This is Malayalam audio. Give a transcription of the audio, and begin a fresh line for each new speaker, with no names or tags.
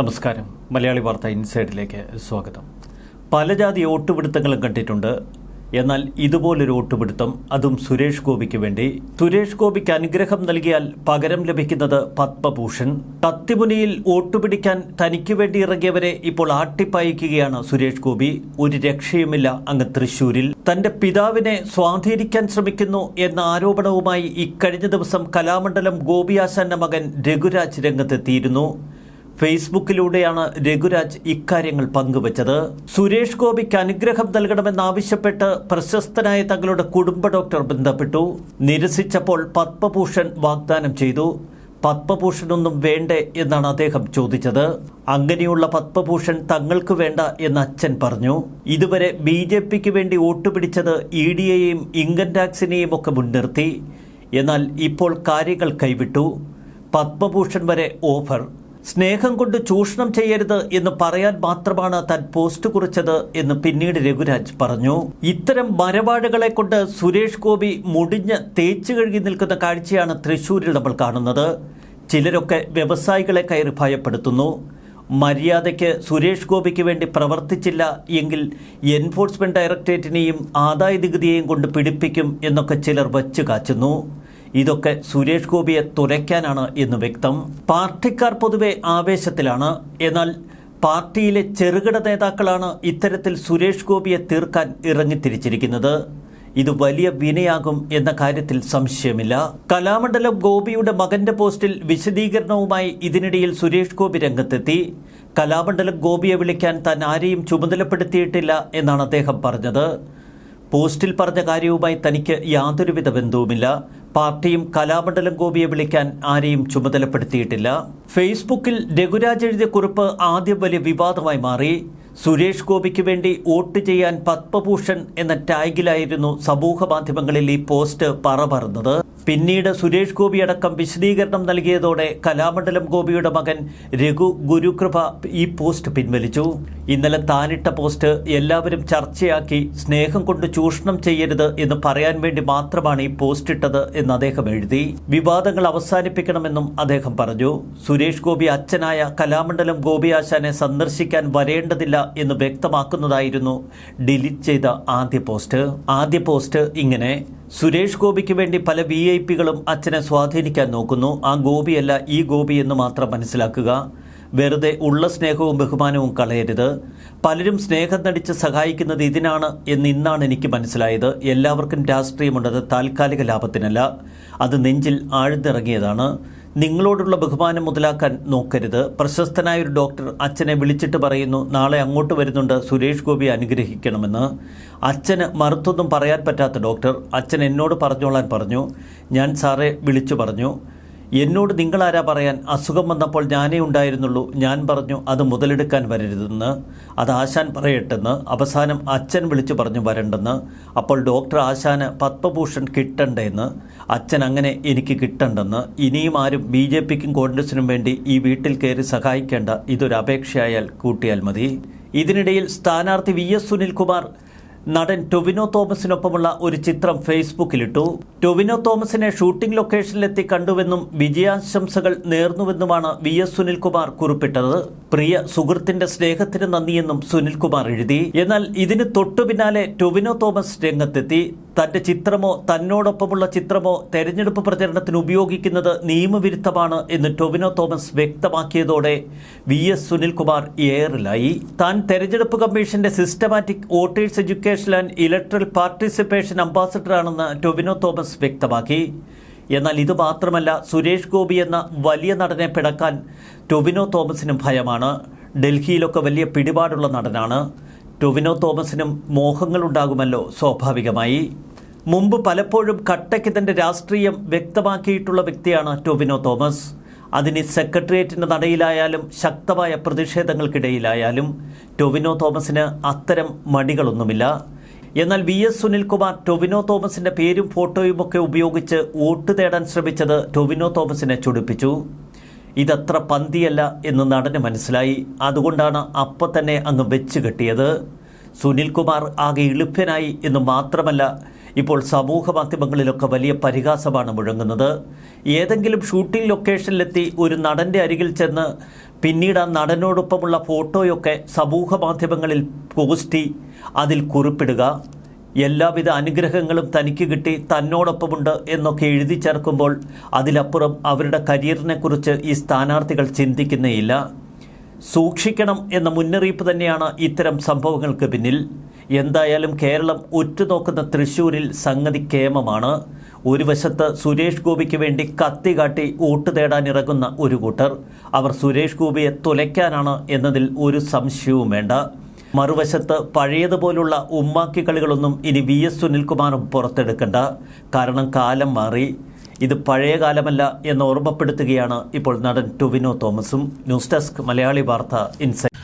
നമസ്കാരം. മലയാളി വാർത്ത ഇൻസൈഡിലേക്ക് സ്വാഗതം. പല ജാതി കണ്ടിട്ടുണ്ട്. എന്നാൽ ഇതുപോലൊരു ഓട്ടുപിടുത്തം അതും സുരേഷ് ഗോപിക്ക് വേണ്ടി. സുരേഷ് ഗോപിക്ക് അനുഗ്രഹം നൽകിയാൽ പകരം ലഭിക്കുന്നത് പത്മഭൂഷൺ. കത്തിമുനിയിൽ ഓട്ടുപിടിക്കാൻ തനിക്ക് വേണ്ടി ഇറങ്ങിയവരെ ഇപ്പോൾ ആട്ടിപ്പായിക്കുകയാണ് സുരേഷ് ഗോപി. ഒരു രക്ഷയുമില്ല അങ്ങ് തൃശൂരിൽ തന്റെ പിതാവിനെ സ്വാധീനിക്കാൻ ശ്രമിക്കുന്നു എന്ന ആരോപണവുമായി ഇക്കഴിഞ്ഞ ദിവസം കലാമണ്ഡലം ഗോപിയാശാന്റെ മകൻ രഘുരാജ് രംഗത്തെത്തിയിരുന്നു. ഫേസ്ബുക്കിലൂടെയാണ് രഘുരാജ് ഇക്കാര്യങ്ങൾ പങ്കുവച്ചത്. സുരേഷ് ഗോപിക്ക് അനുഗ്രഹം നൽകണമെന്നാവശ്യപ്പെട്ട് പ്രശസ്തനായ തങ്ങളുടെ കുടുംബ ഡോക്ടർ ബന്ധപ്പെട്ടു. നിരസിച്ചപ്പോൾ പത്മഭൂഷൺ വാഗ്ദാനം ചെയ്തു. പത്മഭൂഷണൊന്നും വേണ്ടേ എന്നാണ് അദ്ദേഹം ചോദിച്ചത്. അങ്ങനെയുള്ള പത്മഭൂഷൺ തങ്ങൾക്ക് വേണ്ട എന്ന് അച്ഛൻ പറഞ്ഞു. ഇതുവരെ ബി ജെ പിക്ക് വേണ്ടി വോട്ടുപിടിച്ചത് ഇ ഡിയെയും ഇൻകം ടാക്സിനെയും ഒക്കെ മുൻനിർത്തി. എന്നാൽ ഇപ്പോൾ കാര്യങ്ങൾ കൈവിട്ടു. പത്മഭൂഷൺ വരെ ഓഫർ. സ്നേഹം കൊണ്ട് ചൂഷണം ചെയ്യരുത് എന്ന് പറയാൻ മാത്രമാണ് താൻ പോസ്റ്റ് കുറിച്ചത് എന്ന് പിന്നീട് രഘുരാജ് പറഞ്ഞു. ഇത്തരം മരവാഴകളെ കൊണ്ട് സുരേഷ് ഗോപി മുടിഞ്ഞ് തേച്ചു കഴുകി നിൽക്കുന്ന കാഴ്ചയാണ് തൃശൂരിൽ നമ്മൾ കാണുന്നത്. ചിലരൊക്കെ വ്യവസായികളെ കയറി ഭയപ്പെടുത്തുന്നു. മര്യാദയ്ക്ക് സുരേഷ് ഗോപിക്ക് വേണ്ടി പ്രവർത്തിച്ചില്ല എങ്കിൽ എൻഫോഴ്സ്മെന്റ് ഡയറക്ടറേറ്റിനെയും ആദായ നികുതിയെയും കൊണ്ട് പിടിപ്പിക്കും എന്നൊക്കെ ചിലർ വച്ചു കാച്ചുന്നു ഇതൊക്കെ സുരേഷ് ഗോപിയെ തുരയ്ക്കാനാണ് എന്ന് വ്യക്തം. പാർട്ടിക്കാർ പൊതുവെ ആവേശത്തിലാണ്. എന്നാൽ പാർട്ടിയിലെ ചെറുകിട നേതാക്കളാണ് ഇത്തരത്തിൽ സുരേഷ് ഗോപിയെ തീർക്കാൻ ഇറങ്ങിത്തിരിച്ചിരിക്കുന്നത് ഇത് വലിയ വിനയാകും എന്ന കാര്യത്തിൽ സംശയമില്ല. കലാമണ്ഡലം ഗോപിയുടെ മകന്റെ പോസ്റ്റിൽ വിശദീകരണവുമായി ഇതിനിടയിൽ സുരേഷ് ഗോപി രംഗത്തെത്തി. കലാമണ്ഡലം ഗോപിയെ വിളിക്കാൻ താൻ ആരെയും ചുമതലപ്പെടുത്തിയിട്ടില്ല എന്നാണ് അദ്ദേഹം പറഞ്ഞത്. പോസ്റ്റിൽ പറഞ്ഞ കാര്യവുമായി തനിക്ക് യാതൊരുവിധ ബന്ധവുമില്ല. പാർട്ടിയും കലാമണ്ഡലം ഗോപിയെ വിളിക്കാൻ ആരെയും ചുമതലപ്പെടുത്തിയിട്ടില്ല. ഫേസ്ബുക്കിൽ രഘുരാജ് എഴുതിയ കുറിപ്പ് ആദ്യം വലിയ വിവാദമായി മാറി. സുരേഷ് ഗോപിക്ക് വേണ്ടി വോട്ട് ചെയ്യാൻ പത്മഭൂഷൺ എന്ന ടാഗിലായിരുന്നു സമൂഹ മാധ്യമങ്ങളിൽ ഈ പോസ്റ്റ് പറപറന്നത് പിന്നീട് സുരേഷ് ഗോപി അടക്കം വിശദീകരണം നൽകിയതോടെ കലാമണ്ഡലം ഗോപിയുടെ മകൻ രഘു ഗുരുകൃപ ഈ പോസ്റ്റ് പിൻവലിച്ചു. ഇന്നലെ താനിട്ട പോസ്റ്റ് എല്ലാവരും ചർച്ചയാക്കി സ്നേഹം കൊണ്ട് ചൂഷണം ചെയ്യരുത് എന്ന് പറയാൻ വേണ്ടി മാത്രമാണ് ഈ പോസ്റ്റ് ഇട്ടത് എന്ന് അദ്ദേഹം എഴുതി. വിവാദങ്ങൾ അവസാനിപ്പിക്കണമെന്നും അദ്ദേഹം പറഞ്ഞു. സുരേഷ് ഗോപി അച്ഛനായ കലാമണ്ഡലം ഗോപി ആശാനെ സന്ദർശിക്കാൻ വരേണ്ടതില്ല എന്ന് വ്യക്തമാക്കുന്നതായിരുന്നു ഡിലീറ്റ് ചെയ്ത ആദ്യ പോസ്റ്റ്. ആദ്യ പോസ്റ്റ് ഇങ്ങനെ. സുരേഷ് ഗോപിക്ക് വേണ്ടി പല വി ഐ പികളും അച്ഛനെ സ്വാധീനിക്കാൻ നോക്കുന്നു. ആ ഗോപിയല്ല ഈ ഗോപി എന്ന് മാത്രം മനസ്സിലാക്കുക. വെറുതെ ഉള്ള സ്നേഹവും ബഹുമാനവും കളയരുത്. പലരും സ്നേഹം നടിച്ച് സഹായിക്കുന്നത് ഇതിനാണ് എന്ന് ഇന്നാണ് എനിക്ക് മനസ്സിലായത്. എല്ലാവർക്കും രാഷ്ട്രീയമുണ്ടത് താൽക്കാലിക ലാഭത്തിനല്ല. അത് നെഞ്ചിൽ ആഴ്ന്നിറങ്ങിയതാണ്. നിങ്ങളോടുള്ള ബഹുമാനം മുതലാക്കാൻ നോക്കരുത്. പ്രശസ്തനായ ഒരു ഡോക്ടർ അച്ഛനെ വിളിച്ചിട്ട് പറയുന്നു നാളെ അങ്ങോട്ട് വരുന്നുണ്ട് സുരേഷ് ഗോപി അനുഗ്രഹിക്കണമെന്ന്. അച്ഛന് മറുത്തൊന്നും പറയാൻ പറ്റാത്ത ഡോക്ടർ അച്ഛൻ എന്നോട് പറഞ്ഞോളാൻ പറഞ്ഞു. ഞാൻ സാറെ വിളിച്ചു പറഞ്ഞു. എന്നോട് നിങ്ങളാരാ പറയാൻ അസുഖം വന്നപ്പോൾ ഞാനേ ഉണ്ടായിരുന്നുള്ളൂ? ഞാൻ പറഞ്ഞു അത് മുതലെടുക്കാൻ വരരുതെന്ന്. അത് ആശാൻ പറയട്ടെന്ന്. അവസാനം അച്ഛൻ വിളിച്ചു പറഞ്ഞു വരണ്ടെന്ന്. അപ്പോൾ ഡോക്ടർ ആശാന് പത്മഭൂഷൺ കിട്ടണ്ടെന്ന്. അച്ഛൻ അങ്ങനെ എനിക്ക് കിട്ടണ്ടെന്ന്. ഇനിയും ആരും ബി ജെ പിക്കും കോൺഗ്രസിനും വേണ്ടി ഈ വീട്ടിൽ കയറി സഹായിക്കേണ്ട ഇതൊരു അപേക്ഷയായാൽ കൂട്ടിയാൽ മതി. ഇതിനിടയിൽ സ്ഥാനാർത്ഥി വി എസ് സുനിൽകുമാർ നടൻ ടൊവിനോ തോമസിനൊപ്പമുള്ള ഒരു ചിത്രം ഫേസ്ബുക്കിലിട്ടു. ടൊവിനോ തോമസിനെ ഷൂട്ടിംഗ് ലൊക്കേഷനിലെത്തി കണ്ടുവെന്നും വിജയാശംസകൾ നേർന്നുവെന്നുമാണ് വി എസ് സുനിൽകുമാർ കുറിപ്പിട്ടത്. പ്രിയ സുഹൃത്തിന്റെ സ്നേഹത്തിന് നന്ദിയെന്നും സുനിൽകുമാർ എഴുതി. എന്നാൽ ഇതിന് തൊട്ടു പിന്നാലെ ടൊവിനോ തോമസ് രംഗത്തെത്തി. തന്റെ ചിത്രമോ തന്നോടൊപ്പമുള്ള ചിത്രമോ തെരഞ്ഞെടുപ്പ് പ്രചരണത്തിന് ഉപയോഗിക്കുന്നത് നിയമവിരുദ്ധമാണ് എന്ന് ടൊവിനോ തോമസ് വ്യക്തമാക്കിയതോടെ വി എസ് സുനിൽകുമാർ ഏറിലായി. താൻ തെരഞ്ഞെടുപ്പ് കമ്മീഷന്റെ systematic voters education and electoral participation അംബാസഡറാണെന്ന് Tovino Thomas വ്യക്തമാക്കി. എന്നാൽ ഇത് മാത്രമല്ല സുരേഷ് ഗോപി എന്ന വലിയ നടനെ പിടക്കാൻ ടൊവിനോ തോമസിനും ഭയമാണ്. ഡൽഹിയിലൊക്കെ വലിയ പിടിപാടുള്ള നടനാണ്. ടൊവിനോ തോമസിനും മോഹങ്ങളുണ്ടാകുമല്ലോ സ്വാഭാവികമായി. മുമ്പ് പലപ്പോഴും കട്ടയ്ക്ക് തന്റെ രാഷ്ട്രീയം വ്യക്തമാക്കിയിട്ടുള്ള വ്യക്തിയാണ് ടൊവിനോ തോമസ്. അതിന് സെക്രട്ടേറിയറ്റിന്റെ നടയിലായാലും ശക്തമായ പ്രതിഷേധങ്ങൾക്കിടയിലായാലും ടൊവിനോ തോമസിന് അത്തരം മടികളൊന്നുമില്ല. എന്നാൽ വി എസ് സുനിൽകുമാർ ടൊവിനോ തോമസിന്റെ പേരും ഫോട്ടോയും ഒക്കെ ഉപയോഗിച്ച് വോട്ട് തേടാൻ ശ്രമിച്ചത് ടൊവിനോ തോമസിനെ ചൊടിപ്പിച്ചു. ഇതത്ര പന്തിയല്ല എന്ന് നടന് മനസ്സിലായി. അതുകൊണ്ടാണ് അപ്പം തന്നെ അങ്ങ് വെച്ച് കെട്ടിയത്. സുനിൽകുമാർ ആകെ എളുപ്പനായി എന്ന് മാത്രമല്ല ഇപ്പോൾ സമൂഹ മാധ്യമങ്ങളിലൊക്കെ വലിയ പരിഹാസമാണ് മുഴങ്ങുന്നത്. ഏതെങ്കിലും ഷൂട്ടിംഗ് ലൊക്കേഷനിലെത്തി ഒരു നടന്റെ അരികിൽ ചെന്ന് പിന്നീട് ആ നടനോടൊപ്പമുള്ള ഫോട്ടോയൊക്കെ സമൂഹ മാധ്യമങ്ങളിൽ പോസ്റ്റ് അതിൽ കുറിപ്പിടുക. എല്ലാവിധ അനുഗ്രഹങ്ങളും തനിക്ക് കിട്ടി തന്നോടൊപ്പമുണ്ട് എന്നൊക്കെ എഴുതി ചേർക്കുമ്പോൾ അതിലപ്പുറം അവരുടെ കരിയറിനെക്കുറിച്ച് ഈ സ്ഥാനാർത്ഥികൾ ചിന്തിക്കുന്നേയില്ല. സൂക്ഷിക്കണം എന്ന മുന്നറിയിപ്പ് തന്നെയാണ് ഇത്തരം സംഭവങ്ങൾക്ക് പിന്നിൽ. എന്തായാലും കേരളം ഉറ്റുനോക്കുന്ന തൃശ്ശൂരിൽ സംഗതി കേമമാണ്. ഒരു വശത്ത് സുരേഷ് ഗോപിക്ക് വേണ്ടി കത്തി കാട്ടി വോട്ട് തേടാനിറങ്ങുന്ന ഒരു കൂട്ടർ അവർ സുരേഷ് ഗോപിയെ തുലയ്ക്കാനാണ് എന്നതിൽ ഒരു സംശയവും വേണ്ട. മറുവശത്ത് പഴയതുപോലുള്ള ഉമ്മാക്കി കളികളൊന്നും ഇനി വി എസ് സുനിൽകുമാറും പുറത്തെടുക്കണ്ട. കാരണം കാലം മാറി. ഇത് പഴയ കാലമല്ല എന്ന് ഓർമ്മപ്പെടുത്തുകയാണ് ഇപ്പോൾ നടൻ ടുവിനോ തോമസും. ന്യൂസ് ഡെസ്ക് മലയാളി വാർത്ത ഇൻസൈറ്റ്